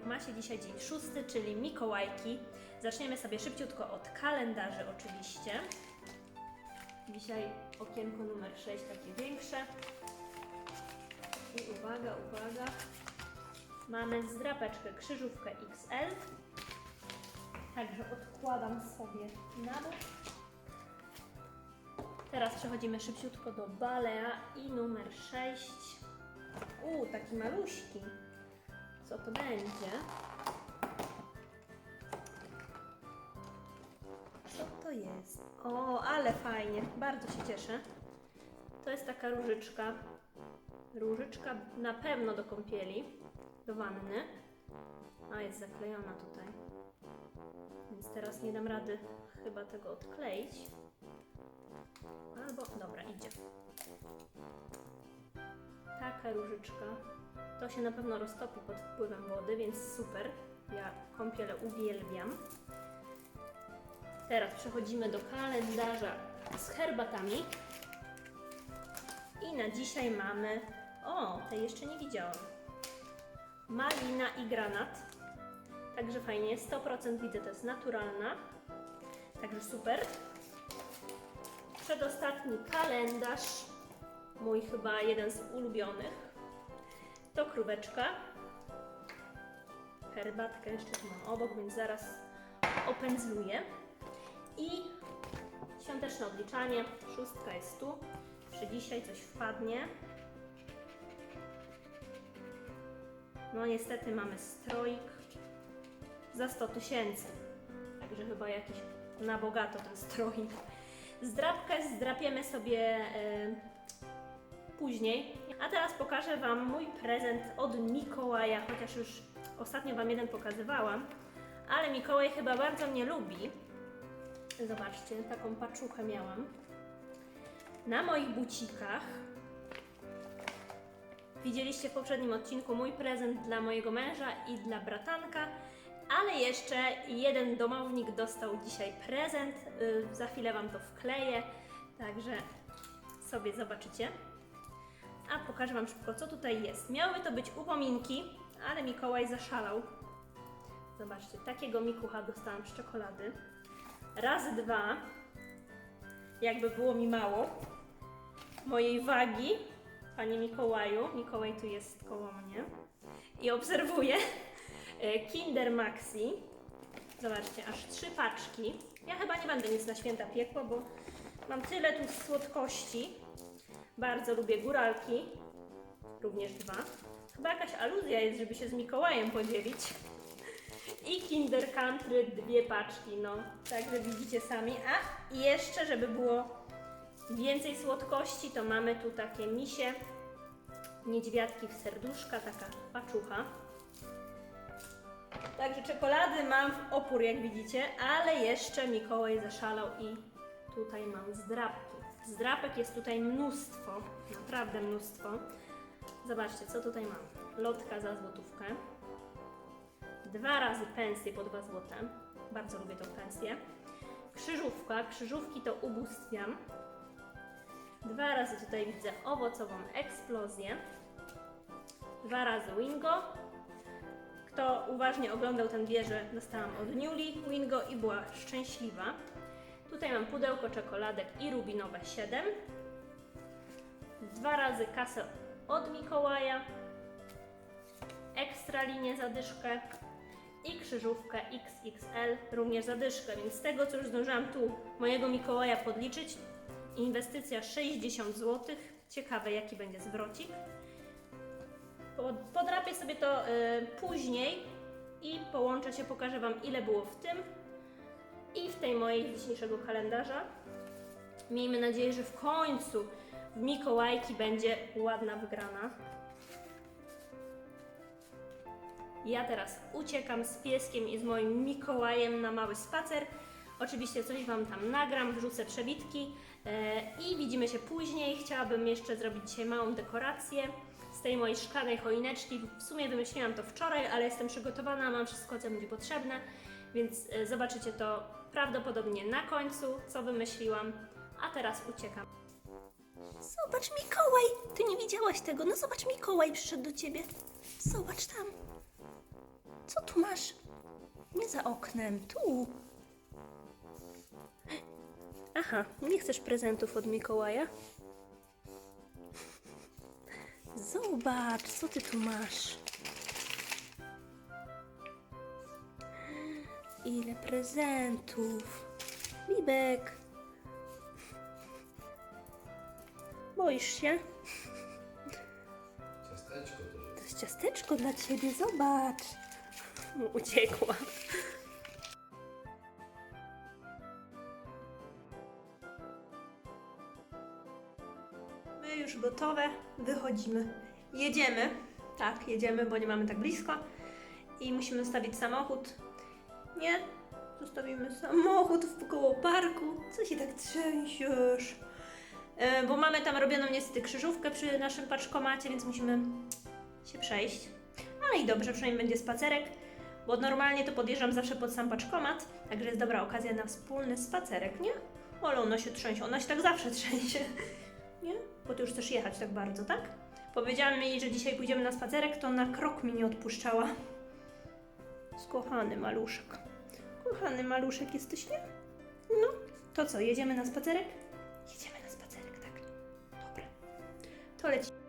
Vlogmasie. Dzisiaj dzień szósty, czyli Mikołajki. Zaczniemy sobie szybciutko od kalendarzy oczywiście. Dzisiaj okienko numer 6, takie większe. I uwaga, uwaga. Mamy zdrapeczkę krzyżówkę XL. Także odkładam sobie na bok. Teraz przechodzimy szybciutko do Balea i numer 6. U, taki maluśki. Co to będzie? Co to jest? O, ale fajnie. Bardzo się cieszę. To jest taka różyczka. Różyczka na pewno do kąpieli, do wanny. A, jest zaklejona tutaj. Więc teraz nie dam rady chyba tego odkleić. Albo, dobra, idzie. Taka różyczka. To się na pewno roztopi pod wpływem wody, więc super. Ja kąpiele uwielbiam. Teraz przechodzimy do kalendarza z herbatami. I na dzisiaj mamy. O, tej jeszcze nie widziałam. Malina i granat. Także fajnie, 100% widzę, to jest naturalna. Także super. Przedostatni kalendarz, mój chyba jeden z ulubionych. To króweczka. Herbatkę jeszcze tu mam obok, więc zaraz opędzluję. I świąteczne odliczanie. Szóstka jest tu. Czy dzisiaj coś wpadnie? No niestety mamy stroik za 100 tysięcy. Także chyba jakiś na bogato ten stroik. Zdrabkę zdrapiemy sobie e, później. A teraz pokażę Wam mój prezent od Mikołaja, chociaż już ostatnio Wam jeden pokazywałam. Ale Mikołaj chyba bardzo mnie lubi. Zobaczcie, taką paczuchę miałam. Na moich bucikach Widzieliście w poprzednim odcinku mój prezent dla mojego męża i dla bratanka, ale jeszcze jeden domownik dostał dzisiaj prezent. Yy, za chwilę Wam to wkleję, także sobie zobaczycie. A pokażę Wam szybko, co tutaj jest. Miały to być upominki, ale Mikołaj zaszalał. Zobaczcie, takiego mikucha dostałam z czekolady. Raz, dwa, jakby było mi mało, mojej wagi, Panie Mikołaju. Mikołaj tu jest koło mnie i obserwuje Kinder Maxi. Zobaczcie, aż trzy paczki. Ja chyba nie będę nic na święta piekła, bo mam tyle tu słodkości. Bardzo lubię góralki, również dwa. Chyba jakaś aluzja jest, żeby się z Mikołajem podzielić. I Kinder Country dwie paczki, no. Także widzicie sami. A jeszcze, żeby było Więcej słodkości to mamy tu takie misie, niedźwiadki w serduszka, taka paczucha. Także czekolady mam w opór, jak widzicie, ale jeszcze Mikołaj zaszalał i tutaj mam zdrapki. Zdrapek jest tutaj mnóstwo, naprawdę mnóstwo. Zobaczcie, co tutaj mam. Lotka za złotówkę. Dwa razy pensję po 2 złote. Bardzo lubię tą pensję. Krzyżówka. Krzyżówki to ubóstwiam. Dwa razy tutaj widzę owocową eksplozję. Dwa razy Wingo. Kto uważnie oglądał ten wieżę, dostałam od Newly Wingo i była szczęśliwa. Tutaj mam pudełko czekoladek i rubinowe 7. Dwa razy kasę od Mikołaja. Ekstra linię zadyszkę i krzyżówkę XXL również zadyszkę, więc z tego co już zdążyłam tu mojego Mikołaja podliczyć, Inwestycja 60 zł. Ciekawe, jaki będzie zwrocik. Po- Podrapię sobie to y, później i połączę się, pokażę Wam, ile było w tym i w tej mojej dzisiejszego kalendarza. Miejmy nadzieję, że w końcu w Mikołajki będzie ładna wygrana. Ja teraz uciekam z pieskiem i z moim Mikołajem na mały spacer. Oczywiście coś Wam tam nagram, wrzucę przebitki e, i widzimy się później. Chciałabym jeszcze zrobić dzisiaj małą dekorację z tej mojej szklanej choineczki. W sumie wymyśliłam to wczoraj, ale jestem przygotowana, mam wszystko, co będzie potrzebne, więc e, zobaczycie to prawdopodobnie na końcu, co wymyśliłam. A teraz uciekam. Zobacz, Mikołaj! Ty nie widziałaś tego. No zobacz, Mikołaj przyszedł do ciebie. Zobacz tam. Co tu masz? Nie za oknem, tu. Aha, nie chcesz prezentów od Mikołaja? Zobacz, co ty tu masz. Ile prezentów. Bibek. Boisz się? Ciasteczko to jest. To jest ciasteczko dla ciebie, zobacz. Uciekła. Gotowe, wychodzimy. Jedziemy. Tak, jedziemy, bo nie mamy tak blisko. I musimy zostawić samochód. Nie, zostawimy samochód w koło parku. Co się tak trzęsiesz? E, Bo mamy tam robioną niestety krzyżówkę przy naszym paczkomacie, więc musimy się przejść. Ale i dobrze, przynajmniej będzie spacerek, bo normalnie to podjeżdżam zawsze pod sam paczkomat, także jest dobra okazja na wspólny spacerek, nie? Ale ona się trzęsie, ona się tak zawsze trzęsie, nie? Bo ty już chcesz jechać tak bardzo, tak? Powiedziałam jej, że dzisiaj pójdziemy na spacerek, to na krok mi nie odpuszczała. Skochany maluszek. Kochany maluszek jesteś, nie? No, to co, jedziemy na spacerek? Jedziemy na spacerek, tak. Dobra. To leci.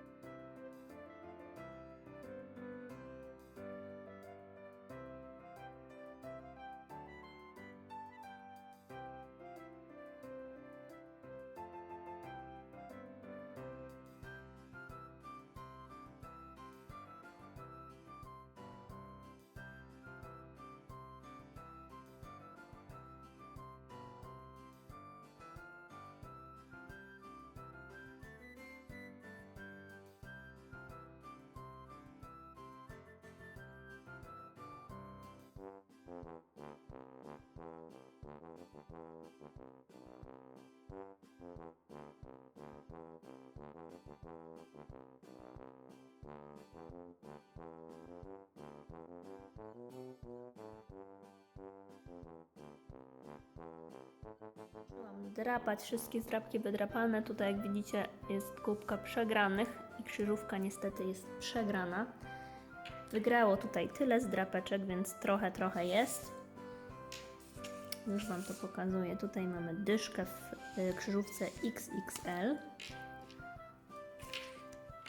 Drapać wszystkie zdrapki wydrapane. Tutaj jak widzicie jest kubka przegranych i krzyżówka niestety jest przegrana. Wygrało tutaj tyle zdrapeczek, więc trochę, trochę jest. Już Wam to pokazuję. Tutaj mamy dyszkę w y, krzyżówce XXL.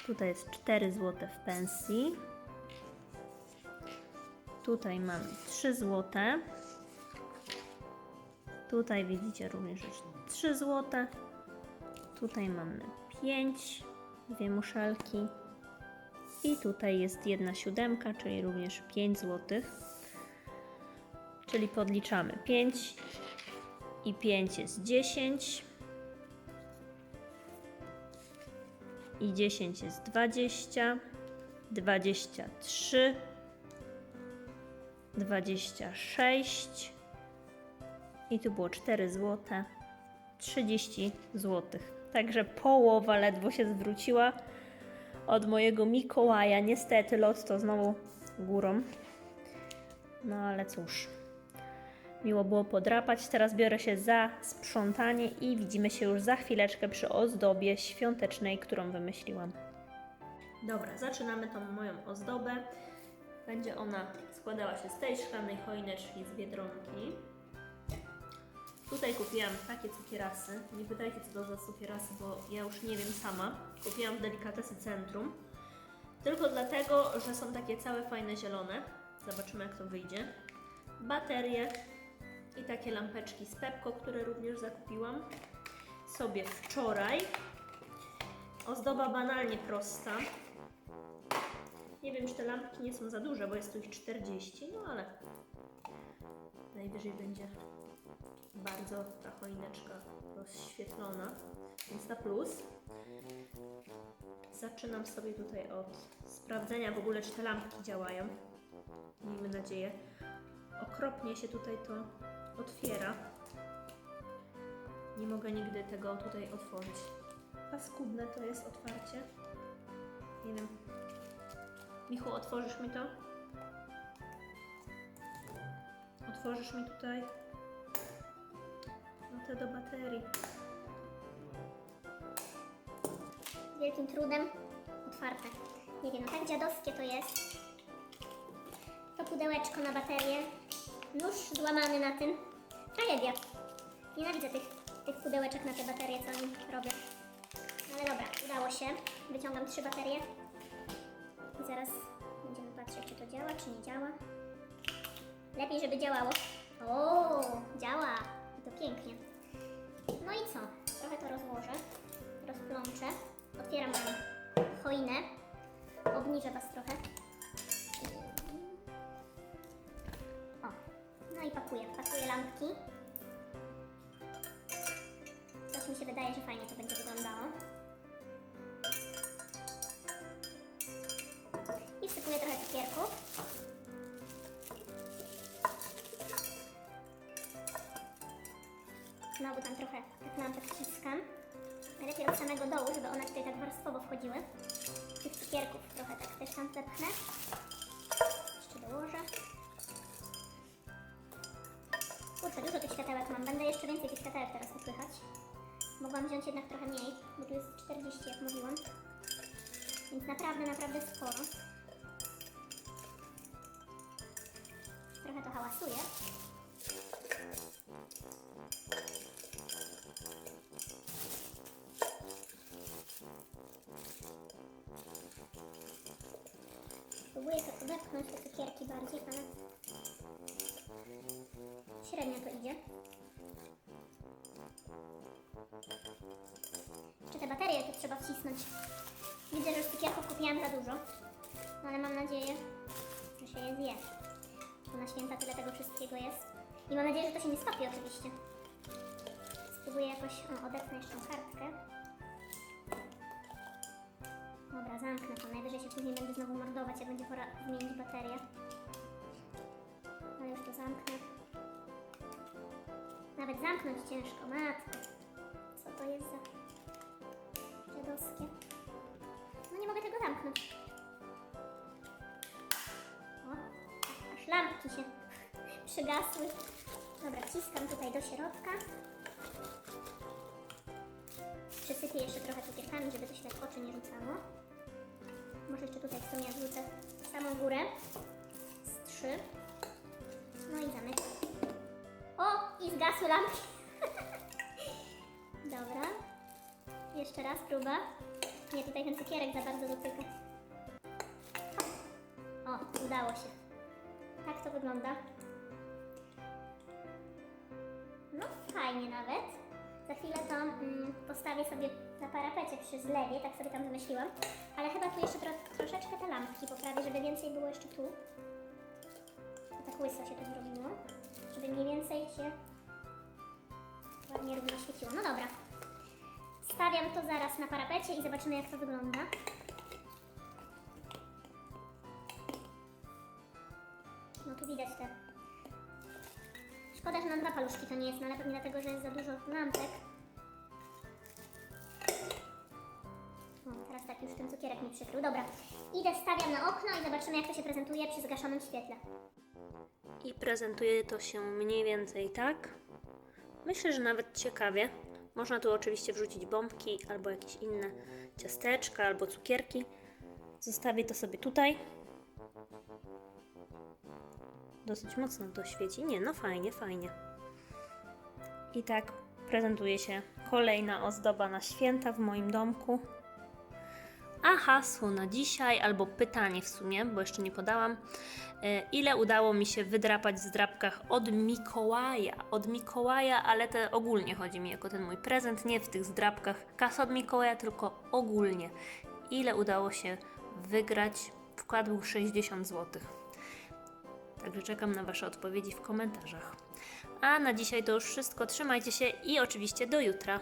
Tutaj jest 4 zł w pensji. Tutaj mamy 3 złote. Tutaj widzicie również już 3 zł. Tutaj mamy 5, dwie muszelki. I tutaj jest jedna siódemka, czyli również 5 zł. Czyli podliczamy 5 i 5 jest 10. I 10 jest 20, 23, 26, i tu było 4 zł, 30 zł. Także połowa ledwo się zwróciła od mojego Mikołaja. Niestety lot to znowu górą. No ale cóż. Miło było podrapać. Teraz biorę się za sprzątanie i widzimy się już za chwileczkę przy ozdobie świątecznej, którą wymyśliłam. Dobra, zaczynamy tą moją ozdobę. Będzie ona składała się z tej szklanej choineczki z Biedronki. Tutaj kupiłam takie cukierasy. Nie pytajcie co to za cukierasy, bo ja już nie wiem sama. Kupiłam w Delikatesy Centrum. Tylko dlatego, że są takie całe fajne zielone. Zobaczymy jak to wyjdzie. Baterie i takie lampeczki z Pepko, które również zakupiłam sobie wczoraj. Ozdoba banalnie prosta. Nie wiem, czy te lampki nie są za duże, bo jest tu ich 40, no ale najwyżej będzie bardzo ta choineczka rozświetlona, więc na plus. Zaczynam sobie tutaj od sprawdzenia w ogóle, czy te lampki działają. Miejmy nadzieję. Okropnie się tutaj to otwiera. Nie mogę nigdy tego tutaj otworzyć. Paskudne to jest otwarcie. Nie wiem. Michu, otworzysz mi to? Otworzysz mi tutaj? No te do baterii. z wielkim trudem otwarte. Nie wiem, no tak dziadowskie to jest. To pudełeczko na baterię. Nóż złamany na tym. Tragedia. Nienawidzę tych, tych pudełeczek na te baterie, co oni robią. Ale dobra, udało się. Wyciągam trzy baterie. I zaraz będziemy patrzeć, czy to działa, czy nie działa. Lepiej, żeby działało. O, działa. I to pięknie. No i co? Trochę to rozłożę, rozplączę. Otwieram choinę. Obniżę was trochę. No i pakuję. Pakuję lampki. Coś mi się wydaje, że fajnie to będzie wyglądało. I wsypuję trochę cukierków. Znowu tam trochę tak lampę wciskam. Najlepiej od samego dołu, żeby one tutaj tak warstwowo wchodziły. Tych cukierków trochę tak też tam zepchnę. Jeszcze dołożę. Dużo tych światełek mam. Będę jeszcze więcej tych światełek teraz wypychać. Mogłam wziąć jednak trochę mniej, bo tu jest 40, jak mówiłam. Więc naprawdę, naprawdę sporo. Trochę to hałasuje. Próbuję to odepchnąć te cukierki bardziej, ale średnio to idzie. Jeszcze te baterie tu trzeba wcisnąć. Widzę, że już cukierków kupiłam za dużo, no ale mam nadzieję, że się je zje. Bo na święta tyle tego wszystkiego jest. I mam nadzieję, że to się nie stopi oczywiście. Spróbuję jakoś... O, odepnę jeszcze kartkę. Dobra, zamknę to. Najwyżej się później będę znowu mordować, jak będzie pora zmienić baterię. Ale już to zamknę. Nawet zamknąć ciężko, matko. Co to jest za dziadowskie? No nie mogę tego zamknąć. O, aż lampki się przygasły. Dobra, wciskam tutaj do środka. Przysypię jeszcze trochę cukierkami, żeby to się tak oczy nie rzucało. Może jeszcze tutaj w sumie wrzucę samą górę. Z trzy. No i zamykam. Zgasły lampki. Dobra. Jeszcze raz próba. Nie, tutaj ten cukierek za bardzo dotyka. O, udało się. Tak to wygląda. No, fajnie nawet. Za chwilę to mm, postawię sobie na parapecie przy zlewie, tak sobie tam wymyśliłam. Ale chyba tu jeszcze tro, troszeczkę te lampki poprawię, żeby więcej było jeszcze tu. Tak łyso się to zrobiło. Żeby mniej więcej się ładnie równo świeciło. No dobra. Stawiam to zaraz na parapecie i zobaczymy jak to wygląda. No tu widać te Szkoda, że na dwa paluszki to nie jest, no ale pewnie dlatego, że jest za dużo lampek. O, teraz tak już ten cukierek mi przykrył. Dobra, idę, stawiam na okno i zobaczymy, jak to się prezentuje przy zgaszonym świetle. I prezentuje to się mniej więcej tak. Myślę, że nawet ciekawie. Można tu oczywiście wrzucić bombki albo jakieś inne ciasteczka albo cukierki. Zostawię to sobie tutaj. Dosyć mocno to świeci. Nie, no fajnie, fajnie. I tak prezentuje się kolejna ozdoba na święta w moim domku. A hasło na dzisiaj, albo pytanie w sumie, bo jeszcze nie podałam, e, ile udało mi się wydrapać w zdrapkach od Mikołaja. Od Mikołaja, ale te ogólnie chodzi mi jako ten mój prezent, nie w tych zdrapkach kasa od Mikołaja, tylko ogólnie. Ile udało się wygrać? Wkład był 60 zł. Także czekam na Wasze odpowiedzi w komentarzach. A na dzisiaj to już wszystko. Trzymajcie się i oczywiście do jutra.